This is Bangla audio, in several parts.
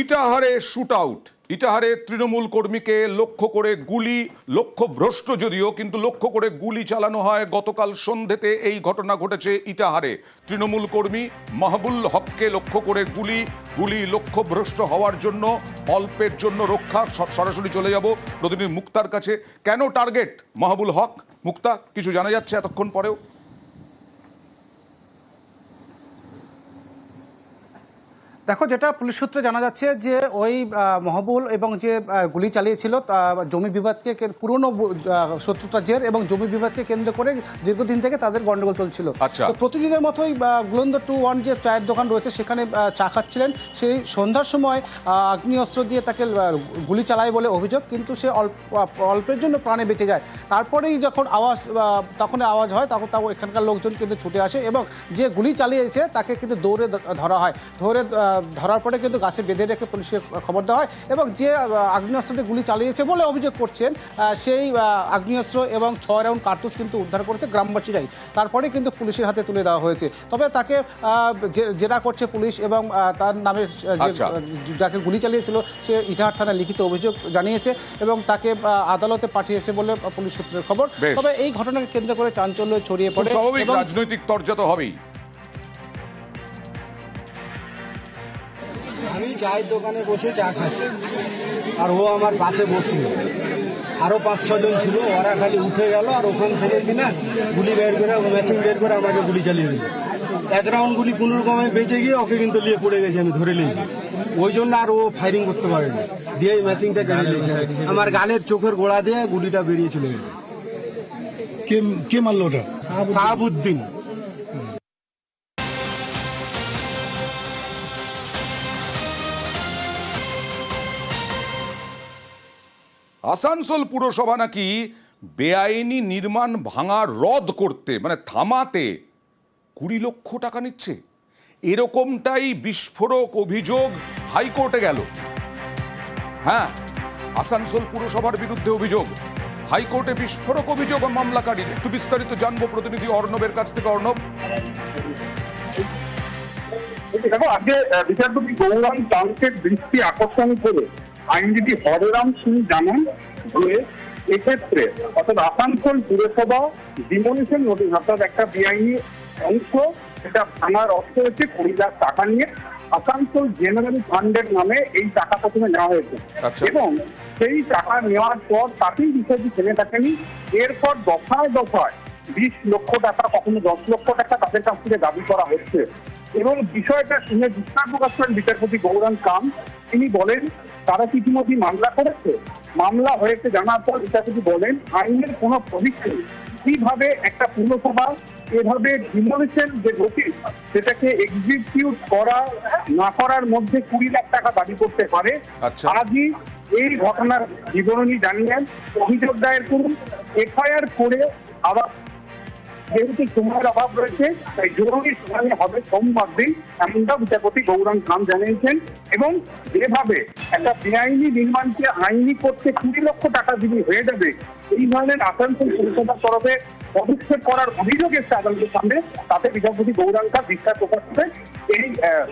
ইটাহারে শুট আউট ইটাহারে তৃণমূল কর্মীকে লক্ষ্য করে গুলি, লক্ষ্য ভ্রষ্ট যদিও, কিন্তু লক্ষ্য করে গুলি চালানো হয় গতকাল সন্ধেতে এই ঘটনা ঘটেছে ইটাহারে। তৃণমূল কর্মী মাহবুল হককে লক্ষ্য করে গুলি গুলি লক্ষ্য ভ্রষ্ট হওয়ার জন্য, অল্পের জন্য রক্ষা। সরাসরি চলে যাব প্রতিনিধি মুক্তার কাছে। কেন টার্গেট মাহবুল হক? মুক্তা, কিছু জানা যাচ্ছে এতক্ষণ পরেও? দেখো যেটা পুলিশ সূত্রে জানা যাচ্ছে যে ওই মহবুল এবং যে গুলি চালিয়েছিল তা জমি বিবাদকে পুরনো শত্রুতা জের এবং জমি বিবাদকে কেন্দ্র করে দীর্ঘদিন থেকে তাদের গন্ডগোল চলছিল। আচ্ছা। তো প্রতিদিনের মতোই গুলন্দ টু ওয়ান যে চায়ের দোকান রয়েছে সেখানে চা খাচ্ছিলেন। সেই সন্ধ্যার সময় আগ্নেয়াস্ত্র দিয়ে তাকে গুলি চালায় বলে অভিযোগ কিন্তু সে অল্প অল্পের জন্য প্রাণে বেঁচে যায়। তারপরেই যখন আওয়াজ তখন আওয়াজ হয় তখন তখন এখানকার লোকজন কিন্তু ছুটে আসে এবং যে গুলি চালিয়েছে তাকে কিন্তু দৌড়ে ধরা হয়। ধরে ধরার পরে কিন্তু গাছে বেঁধে রেখে পুলিশকে খবর দেওয়া হয় এবং যে আগ্নেয়াস্ত্র দিয়ে গুলি চালিয়েছে বলে অভিযোগ করছেন সেই আগ্নেয়াস্ত্র এবং ছয় রাউন্ড কার্তুস কিন্তু উদ্ধার করেছে গ্রামবাসীরাই। তারপরে কিন্তু পুলিশের হাতে তুলে দেওয়া হয়েছে। তবে তাকে জেরা করছে পুলিশ এবং তার নামে আচ্ছা। যাকে গুলি চালিয়েছিল সে ইটাহার থানায় লিখিত অভিযোগ জানিয়েছে এবং তাকে আদালতে পাঠিয়েছে বলে পুলিশ সূত্রের খবর। তবে এই ঘটনাকে কেন্দ্র করে চাঞ্চল্য ছড়িয়ে পড়ে রাজনৈতিক তর্জা তো হবেই। চায়ের দোকানে বসে চা খাচ্ছে। আর ও আমার পাশে বসল। আরও পাঁচ ছজন ছিল ওরা খালি উঠে গেল আর ওখান থেকে কিনা গুলি বের করে মেশিন বের করে আমাকে গুলি চালিয়ে দিল। এক রাউন্ড গুলি কোনো রকমে বেঁচে গিয়ে ওকে কিন্তু নিয়ে পড়ে গেছে আমি ধরে নিয়েছি। ওই জন্য আর ও ফায়ারিং করতে পারেনি দিয়ে এই মেশিনটা কেটে দিয়েছে আমার গালের চোখের গোড়া দিয়ে গুলিটা বেরিয়ে চলে গেছে। কে কে মারলো ওটা? সাহাবুদ্দিন। আসানসোল পুরসভা নাকি বেআইনি নির্মাণ ভাঙা রদ করতে মানে থামাতে কুড়ি লক্ষ টাকা নিচ্ছে। এরকমটাই বিস্ফোরক অভিযোগ হাইকোর্টে গেল। হ্যাঁ আসানসোল পুরসভার বিরুদ্ধে অভিযোগ। হাইকোর্টে বিস্ফোরক অভিযোগ মামলাকারীর। একটু বিস্তারিত জানব প্রতিনিধি অর্ণবের কাছ থেকে। অর্ণব? দেখো, আজকে বিচারপতি গৌরাম চাঁদের দৃষ্টি আকর্ষণ করে আইনজীবী হরেরাম সিং জানান যে এক্ষেত্রে অর্থাৎ আসানসোল পুরসভা ডিমোলিশন নোটিশ অর্থাৎ একটা বেআইনি অংশ সেটা ভাঙার অর্থ হচ্ছে কুড়ি লাখ টাকা নিয়ে আসানসোল জেনারেল ফান্ডের নামে এই টাকা প্রথমে নেওয়া হয়েছে। আচ্ছা। এবং সেই টাকা নেওয়ার পর তাতেই বিষয়টি থেমে থাকেনি। এরপর দফায় দফায় বিশ লক্ষ টাকা কখনো দশ লক্ষ টাকা তাদের কাছ থেকে দাবি করা হচ্ছে। এবং বিষয়টা শুনে বিস্তার প্রকাশ করেন বিচারপতি গৌরাম কাম। তিনি বলেন তারা কি ইতিমধ্যে মামলা করেছে? মামলা হয়েছে জানার পর বিচারপতি বলেন আইনের কোনো প্রভিক্ষ কীভাবে একটা পুরসভা এভাবে ডিমোলিশন যে নোটিশ সেটাকে এক্সিকিউট করা না করার মধ্যে কুড়ি লাখ টাকা দাবি করতে পারে আচ্ছা। আজই এই ঘটনার বিবরণী জানিয়েন অভিযোগ দায়ের করুন। এফআইআর করে আবার যেহেতু সময়ের অভাব রয়েছে, তাই জরুরি শুনানি হবে সোমবার দিন এমনটা বিচারপতি গৌরাম খান জানিয়েছেন। এবং যেভাবে একটা বেআইনি নির্মাণকে আইনি করতে কুড়ি লক্ষ টাকা যদি হয়ে যাবে, এই ধরনের আসানসোল পরিষদের তরফে পদক্ষেপ করার অভিযোগ এসছে আদালতের সামনে। তাতে বিচারপতি খান বিশ্বাস প্রকাশ করে এই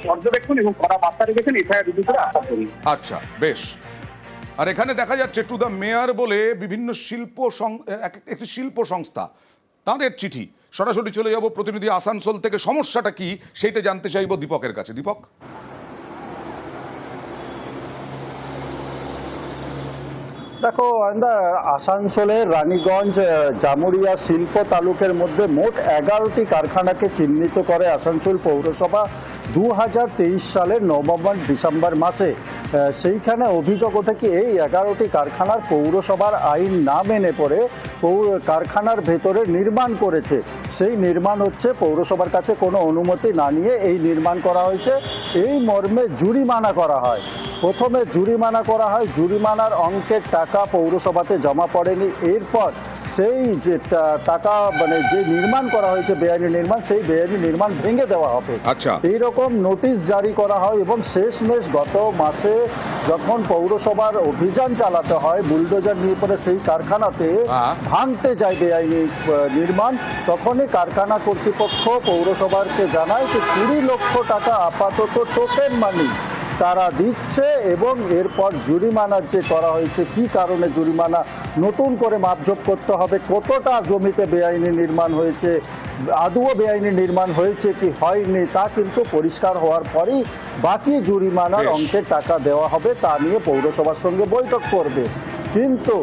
পর্যবেক্ষণ এবং কড়া বার্তা রেখেছেন এফআইআর রুজু করে আশা করি আচ্ছা বেশ। আর এখানে দেখা যাচ্ছে টু দ্য মেয়ার বলে বিভিন্ন শিল্প একটি শিল্প সংস্থা তাদের চিঠি। সরাসরি চলে যাব প্রতিনিধি আসানসোল থেকে। সমস্যাটা কি সেইটা জানতে চাইব দীপকের কাছে। দীপক? দেখো আন্দা আসানসোলের রানীগঞ্জ জামুরিয়া শিল্প তালুকের মধ্যে মোট এগারোটি কারখানাকে চিহ্নিত করে আসানসোল পৌরসভা দু হাজার তেইশ সালের নভেম্বর, ডিসেম্বর মাসে। সেইখানে অভিযোগ ওঠে কি, এই এগারোটি কারখানার পৌরসভার আইন না মেনে পড়ে কারখানার ভেতরে নির্মাণ করেছে। সেই নির্মাণ হচ্ছে, পৌরসভার কাছে কোনো অনুমতি না নিয়ে এই নির্মাণ করা হয়েছে। এই মর্মে জুরিমানা করা হয়। প্রথমে জুরিমানা করা হয় জুরিমানার অঙ্কের টাকা পৌরসভাতে জমা পড়েনি এরপর সেই যে টাকা মানে যে নির্মাণ করা হয়েছে বেআইনি নির্মাণ সেই বেআইনি নির্মাণ ভেঙে দেওয়া হবে আচ্ছা। এইরকম নোটিশ জারি করা হয় এবং শেষমেশ গত মাসে যখন পৌরসভার অভিযান চালাতে হয় বুলডোজার নিয়ে পরে সেই কারখানাতে হ্যাঁ। ভাঙতে যায় বেআইনি নির্মাণ তখনই কারখানা কর্তৃপক্ষ পৌরসভাকে জানায় যে কুড়ি লক্ষ টাকা আপাতত টোকেন মানি তারা দিচ্ছে এবং এরপর জরিমানার যে করা হয়েছে কি কারণে জরিমানা নতুন করে মাপজোপ করতে হবে কতটা জমিতে বেআইনি নির্মাণ হয়েছে আদুও বেআইনি নির্মাণ হয়েছে কি হয়নি তা কিন্তু পরিষ্কার হওয়ার পরেই বাকি জরিমানার অঙ্কের টাকা দেওয়া হবে তা নিয়ে পৌরসভার সঙ্গে বৈঠক করবে। কিন্তু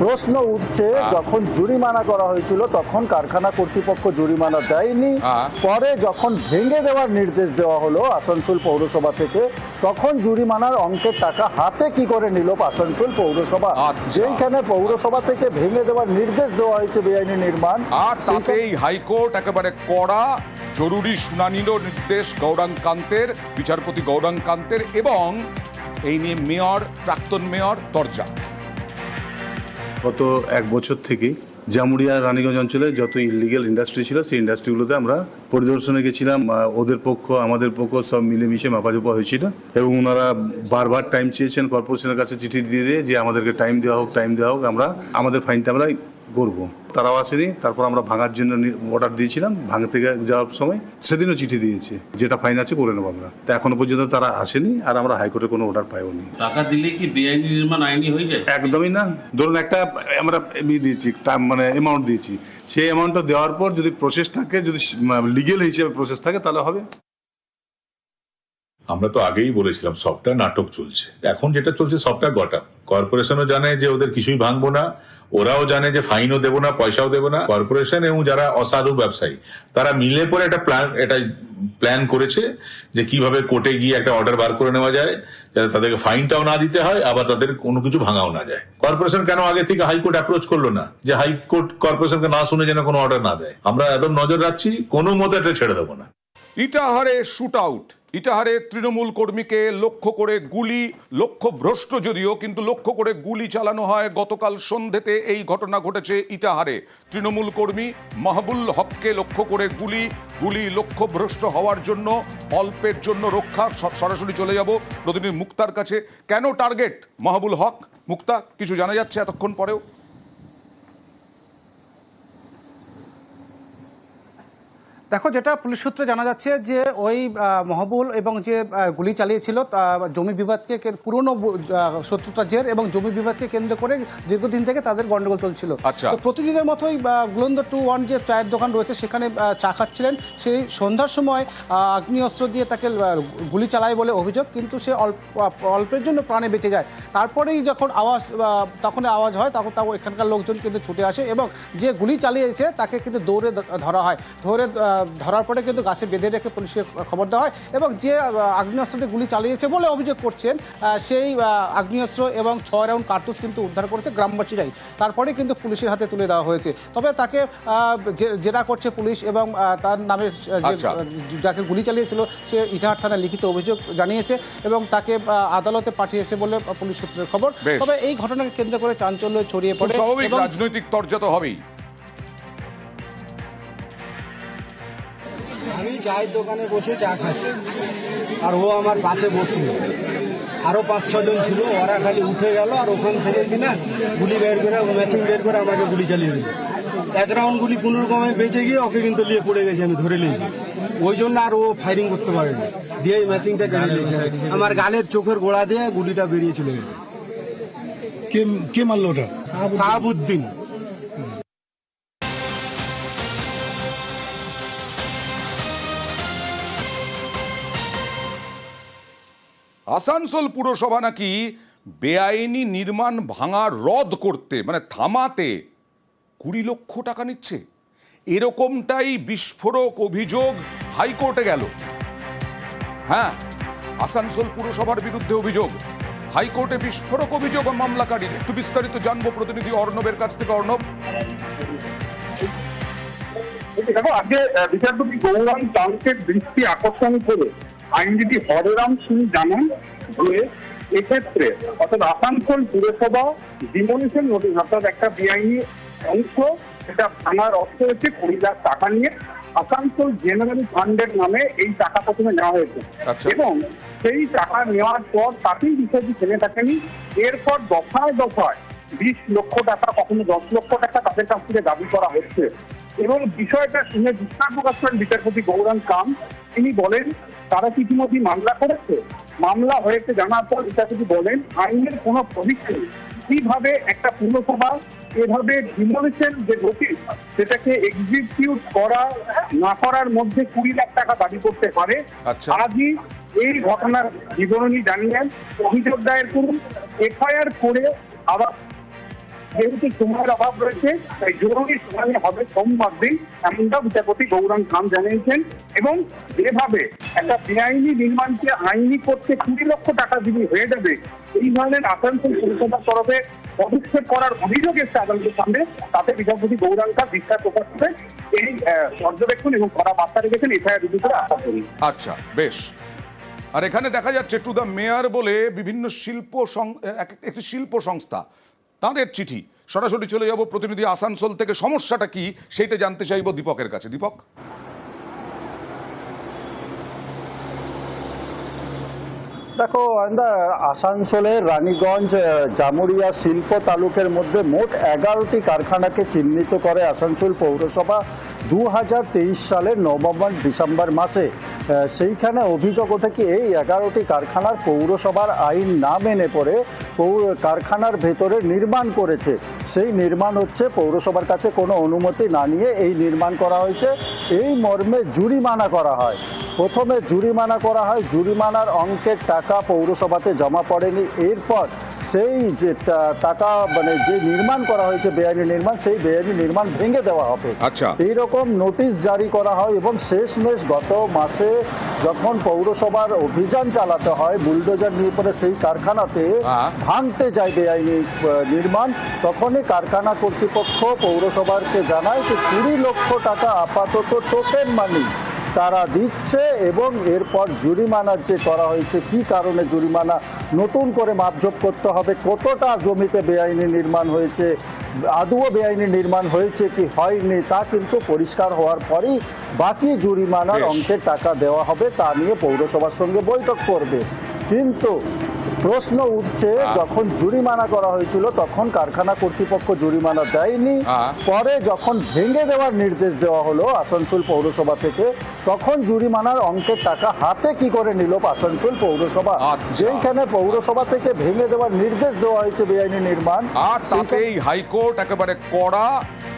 প্রশ্ন উঠছে যখন জরিমানা করা হয়েছিল তখন কারখানা কর্তৃপক্ষ জরিমানা দেয়নি হ্যাঁ। পরে যখন ভেঙে দেওয়ার নির্দেশ দেওয়া হলো আসানসোল পৌরসভা থেকে তখন জরিমানার অঙ্কের টাকা হাতে কি করে নিল আসানসোল পৌরসভা আচ্ছা। যেখানে পৌরসভা থেকে ভেঙে দেওয়ার নির্দেশ দেওয়া হয়েছে বেআইনি নির্মাণ আর তাতেই হাইকোর্ট একেবারে কড়া জরুরি শুনানিরও নির্দেশ গৌরাঙ্গ কান্তের বিচারপতি গৌরাঙ্গ কান্তের এবং এই নিয়ে মেয়র প্রাক্তন মেয়র দরজা গত এক বছর থেকে জামুরিয়া রানীগঞ্জ অঞ্চলে যত ইলিগেল ইন্ডাস্ট্রি ছিল, সেই ইন্ডাস্ট্রিগুলোতে আমরা পরিদর্শনে গেছিলাম। ওদের পক্ষ, আমাদের পক্ষ সব মিলেমিশে মাপাজোপা হয়েছিল এবং ওনারা বারবার টাইম চেয়েছেন কর্পোরেশনের কাছে চিঠি দিয়ে দিয়ে যে আমাদেরকে টাইম দেওয়া হোক টাইম দেওয়া হোক, আমরা, আমাদের ফাইনটা আমরা করব তারাও আসেনি। তারপর আমরা ভাঙার জন্য অর্ডার দিয়েছিলাম ভাঙতে যাওয়ার সময় সেদিনও চিঠি দিয়েছে যেটা ফাইন আছে করে নেব আমরা। তা এখনও পর্যন্ত তারা আসেনি আর আমরা হাইকোর্টে কোনো অর্ডার পাইওনি। টাকা দিলে কি বেআইনি নির্মাণ আইনি হয়ে যায়? একদমই না। ধরুন একটা আমরা ইয়ে দিয়েছি মানে অ্যামাউন্ট দিয়েছি। সেই অ্যামাউন্টটা দেওয়ার পর যদি প্রসেস থাকে যদি লিগেল হিসেবে প্রসেস থাকে তাহলে হবে। আমরা তো আগেই বলেছিলাম, সবটা নাটক চলছে। এখন যেটা চলছে, সবটা গটা। কর্পোরেশনও জানে যে ওদের কিছুই ভাঙবো না, ওরাও জানে যে ফাইনও দেবো না, পয়সাও দেবো না। কর্পোরেশন এবং যারা অসাধু ব্যবসায়ী, তারা মিলে পরে একটা প্ল্যান এটা প্ল্যান করেছে যে কীভাবে কোর্টে গিয়ে একটা অর্ডার বার করে নেওয়া যায়, যাতে তাদেরকে ফাইনটাও না দিতে হয়, আবার তাদের কোনো কিছু ভাঙাও না যায়। কর্পোরেশন কেন আগে থেকে হাইকোর্ট অ্যাপ্রোচ করল না? যে হাইকোর্ট কর্পোরেশনকে না শুনে যেন কোনো অর্ডার না দেয়। আমরা একদম নজর রাখছি, কোনো মতে এটা ছেড়ে দেবো না। ইটাহারে শুট আউট। ইটাহারে তৃণমূল কর্মীকে লক্ষ্য করে গুলি, লক্ষ্য ভ্রষ্ট যদিও, কিন্তু লক্ষ্য করে গুলি চালানো হয় গতকাল সন্ধ্যেতে। এই ঘটনা ঘটেছে ইটাহারে। তৃণমূল কর্মী মাহবুল হককে লক্ষ্য করে গুলি গুলি লক্ষ্য ভ্রষ্ট হওয়ার জন্য, অল্পের জন্য রক্ষা সরাসরি চলে যাব প্রতিনিধি মুক্তার কাছে। কেন টার্গেট মাহবুল হক? মুক্তা, কিছু জানা যাচ্ছে এতক্ষণ পরেও? দেখো যেটা পুলিশ সূত্রে জানা যাচ্ছে যে ওই মহবুল এবং যে গুলি চালিয়েছিল জমি বিবাদকে পুরনো শত্রুতা জের এবং জমি বিবাদকে কেন্দ্র করে দীর্ঘদিন থেকে তাদের গন্ডগোল চলছিল। আচ্ছা। তো প্রতিদিনের মতোই গুলন্দ টু ওয়ান যে চায়ের দোকান রয়েছে সেখানে চা খাচ্ছিলেন। সেই সন্ধ্যার সময় আগ্নেয়াস্ত্র দিয়ে তাকে গুলি চালায় বলে অভিযোগ কিন্তু সে অল্প অল্পের জন্য প্রাণে বেঁচে যায়। তারপরেই যখন আওয়াজ তখন আওয়াজ হয় তখন তাও এখানকার লোকজন কিন্তু ছুটে আসে এবং যে গুলি চালিয়েছে তাকে কিন্তু দৌড়ে ধরা হয়। ধরে ধরার পরে কিন্তু গাছে বেঁধে রেখে পুলিশকে খবর দেওয়া হয় এবং যে আহ, আগ্নেয়াস্ত্র দিয়ে গুলি চালিয়েছে বলে অভিযোগ করছেন সেই আগ্নেয়াস্ত্র এবং ছয় রাউন্ড কার্তুজ কিন্তু উদ্ধার করেছে গ্রামবাসীরাই। তারপরে কিন্তু পুলিশের হাতে তুলে দেওয়া হয়েছে। তবে তাকে জেরা করছে পুলিশ এবং তার নামে আচ্ছা। যাকে গুলি চালিয়েছিল সে ইটাহার থানায় লিখিত অভিযোগ জানিয়েছে এবং তাকে আদালতে পাঠিয়েছে বলে পুলিশ সূত্রের খবর। তবে এই ঘটনাকে কেন্দ্র করে চাঞ্চল্য ছড়িয়ে পড়ে স্বাভাবিক রাজনৈতিক তর্জা তো হবেই। আমি চায়ের দোকানে বসে চা খাচ্ছি। আর ও আমার পাশে বসছিল আরও পাঁচ ছজন ছিল ওরা খালি উঠে গেল আর ওখান থেকে কিনা গুলি বের করে মেশিন বের করে আমাকে গুলি চালিয়ে দিল। এক রাউন্ড গুলি কোনো রকমে বেঁচে গিয়ে ওকে কিন্তু নিয়ে পড়ে গেছে আমি ধরে নিয়েছি। ওই জন্য আর ও ফায়ারিং করতে পারেনি দিয়ে এই মেশিনটা কেটে দিয়েছে। আমার গালের চোখের গোড়া দিয়ে গুলিটা বেরিয়ে চলে গেছে। কে কে মারলো ওটা? সাহাবুদ্দিন। আসানসোল পুরসভা নাকি বেআইনি নির্মাণ ভাঙা রদ করতে মানে থামাতে কুড়ি লক্ষ টাকা নিচ্ছে। এরকমটাই বিস্ফোরক অভিযোগ হাইকোর্টে গেল। হ্যাঁ আসানসোল পুরসভার বিরুদ্ধে অভিযোগ। হাইকোর্টে বিস্ফোরক অভিযোগ মামলাকারীর। একটু বিস্তারিত জানব প্রতিনিধি অর্ণবের কাছ থেকে। অর্ণব? দেখো আজকে বিচারপতি গৌরাম চাঁদের দৃষ্টি আকর্ষণ করে আইনজীবী হরেরাম সিং জানান যে এক্ষেত্রে অর্থাৎ আসানসোল পুরসভা ডিমোলিশন নোটিশ অর্থাৎ একটা বেআইনি অংশ সেটা ভাঙার অর্থ হচ্ছে কুড়ি লাখ টাকা নিয়ে আসানসোল জেনারেল ফান্ডের নামে এই টাকা প্রথমে নেওয়া হয়েছে। আচ্ছা। এবং সেই টাকা নেওয়ার পর তাতেই বিষয়টি থেমে থাকেনি। এরপর দফায় দফায় বিশ লক্ষ টাকা কখনো দশ লক্ষ টাকা তাদের কাছ থেকে দাবি করা হচ্ছে। এবং বিষয়টা শুনে বিস্তার প্রকাশ করেন বিচারপতি গৌরাঙ্গ কাম। তিনি বলেন তারা কি ইতিমধ্যে মামলা করেছে? মামলা হয়েছে জানার পর এটা যদি বলেন আইনের কোনো প্রভিশন কীভাবে একটা পুরসভা এভাবে ডিমোলিশন যে নোটিশ সেটাকে এক্সিকিউট করা না করার মধ্যে কুড়ি লাখ টাকা দাবি করতে পারে আচ্ছা। আজই এই ঘটনার বিবরণী জানিয়েন অভিযোগ দায়ের করুন। এফআইআর করে আবার যেহেতু সময়ের অভাব রয়েছে, তাই জরুরি শুনানি হবে সোমবার দিন এমনটা বিচারপতি গৌরাঙ্গ খান জানিয়েছেন। এবং যেভাবে একটা বেআইনি নির্মাণকে আইনি করতে কুড়ি লক্ষ টাকা যদি হয়ে যাবে, এই ধরনের আসানসোল পরিষেবার তরফে পদক্ষেপ করার অভিযোগ এসছে আদালতের সামনে। তাতে বিচারপতি গৌরাঙ্গ খান বিশ্বাস প্রকাশ করে এই পর্যবেক্ষণ এবং করা বার্তা রেখেছেন এফআইআর রুজু করে আশা করি। আচ্ছা বেশ। আর এখানে দেখা যাচ্ছে টু দ্য মেয়র বলে বিভিন্ন শিল্প একটি শিল্প সংস্থা তাদের চিঠি। সরাসরি চলে যাব প্রতিনিধি আসানসোল থেকে। সমস্যাটা কি? সেইটা জানতে চাইব দীপকের কাছে। দীপক? দেখো আন্দা আসানসোলের রানীগঞ্জ জামুরিয়া শিল্প তালুকের মধ্যে মোট এগারোটি কারখানাকে চিহ্নিত করে আসানসোল পৌরসভা দু হাজার তেইশ সালের নভেম্বর, ডিসেম্বর মাসে। সেইখানে অভিযোগ ওঠে কি এই এগারোটি কারখানার পৌরসভার আইন না মেনে পড়ে কারখানার ভেতরে নির্মাণ করেছে। সেই নির্মাণ হচ্ছে, পৌরসভার কাছে কোনো অনুমতি না নিয়ে এই নির্মাণ করা হয়েছে। এই মর্মে জুরিমানা করা হয়। প্রথমে জুরিমানা করা হয় জুরিমানার অঙ্কের টাকা পৌরসভাতে জমা পড়েনি এরপর সেই যে টাকা মানে যে নির্মাণ করা হয়েছে বেআইনি নির্মাণ সেই বেআইনি নির্মাণ ভেঙে দেওয়া হবে আচ্ছা। এইরকম নোটিশ জারি করা হয় এবং শেষমেশ গত মাসে যখন পৌরসভার অভিযান চালাতে হয় বুলডোজার নিয়ে পরে সেই কারখানাতে হ্যাঁ। ভাঙতে যায় বেআইনি নির্মাণ তখনই কারখানা কর্তৃপক্ষ পৌরসভাকে জানায় যে কুড়ি লক্ষ টাকা আপাতত টোকেন মানি তারা দিচ্ছে এবং এরপর জরিমানার যে করা হয়েছে কি কারণে জরিমানা নতুন করে মাপজোপ করতে হবে কতটা জমিতে বেআইনি নির্মাণ হয়েছে আদুও বেআইনি নির্মাণ হয়েছে কি হয়নি তা কিন্তু পরিষ্কার হওয়ার পরেই বাকি জরিমানার অঙ্কের টাকা দেওয়া হবে তা নিয়ে পৌরসভার সঙ্গে বৈঠক করবে। কিন্তু প্রশ্ন উঠছে যখন জরিমানা করা হয়েছিল তখন কারখানা কর্তৃপক্ষ জরিমানা দেয়নি। পরে যখন ভেঙে দেওয়ার নির্দেশ দেওয়া হলো আসানসোল পৌরসভা থেকে তখন জরিমানার অঙ্কের টাকা হাতে কি করে নিল আসানসোল পৌরসভা আচ্ছা। যেইখানে পৌরসভা থেকে ভেঙে দেওয়ার নির্দেশ দেওয়া হয়েছে বেআইনি নির্মাণ আর তাতেই হাইকোর্ট একেবারে কড়া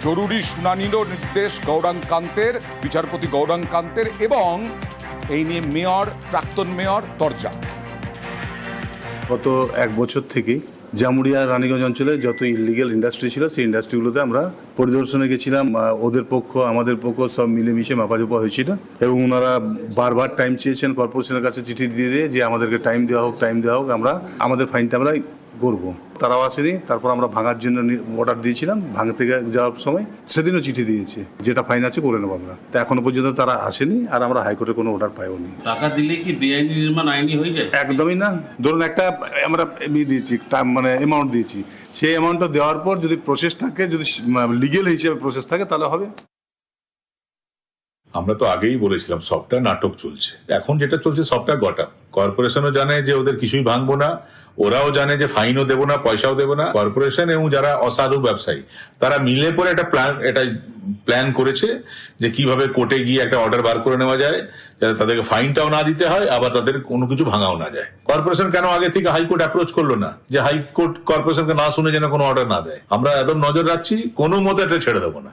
জরুরি শুনানিরও নির্দেশ গৌরাঙ্গ কান্তের বিচারপতি গৌরাঙ্গ কান্তের এবং এই নিয়ে মেয়র প্রাক্তন মেয়র তরজা গত এক বছর থেকে জামুড়িয়া রানীগঞ্জ অঞ্চলে যত ইলিগেল ইন্ডাস্ট্রি ছিল, সেই ইন্ডাস্ট্রিগুলোতে আমরা পরিদর্শনে গেছিলাম। ওদের পক্ষ, আমাদের পক্ষ সব মিলেমিশে মাপাজোপা হয়েছিল এবং ওনারা বারবার টাইম চেয়েছেন কর্পোরেশনের কাছে চিঠি দিয়ে দিয়ে যে আমাদেরকে টাইম দেওয়া হোক টাইম দেওয়া হোক, আমরা, আমাদের ফাইনটা আমরা করব তারাও আসেনি তারপর আমরা ভাঙার জন্য অর্ডার দিয়েছিলাম ভাঙতে যাওয়ার সময় সেদিনও চিঠি দিয়েছে যেটা ফাইন আছে করে নেব আমরা। তা এখনও পর্যন্ত তারা আসেনি আর আমরা হাইকোর্টে কোনো অর্ডার পাইওনি। টাকা দিলে কি বেআইনি নির্মাণ আইনি হয়ে যায়? একদমই না। ধরুন একটা আমরা ইয়ে দিয়েছি মানে অ্যামাউন্ট দিয়েছি। সেই অ্যামাউন্টটা দেওয়ার পর যদি প্রসেস থাকে যদি লিগেল হিসেবে প্রসেস থাকে তাহলে হবে। আমরা তো আগেই বলেছিলাম, সবটা নাটক চলছে। এখন যেটা চলছে, সবটা গটা। কর্পোরেশনও জানে যে ওদের কিছুই ভাঙবো না, ওরাও জানে যে ফাইনও দেবো না, পয়সাও দেবো না। কর্পোরেশন এবং যারা অসাধু ব্যবসায়ী, তারা মিলে পরে একটা প্ল্যান এটা প্ল্যান করেছে যে কীভাবে কোর্টে গিয়ে একটা অর্ডার বার করে নেওয়া যায়, যাতে তাদেরকে ফাইনটাও না দিতে হয়, আবার তাদের কোনো কিছু ভাঙাও না যায়। কর্পোরেশন কেন আগে থেকে হাইকোর্ট অ্যাপ্রোচ করল না? যে হাইকোর্ট কর্পোরেশনকে না শুনে যেন কোনো অর্ডার না দেয়। আমরা একদম নজর রাখছি, কোনো মতে এটা ছেড়ে দেবো না।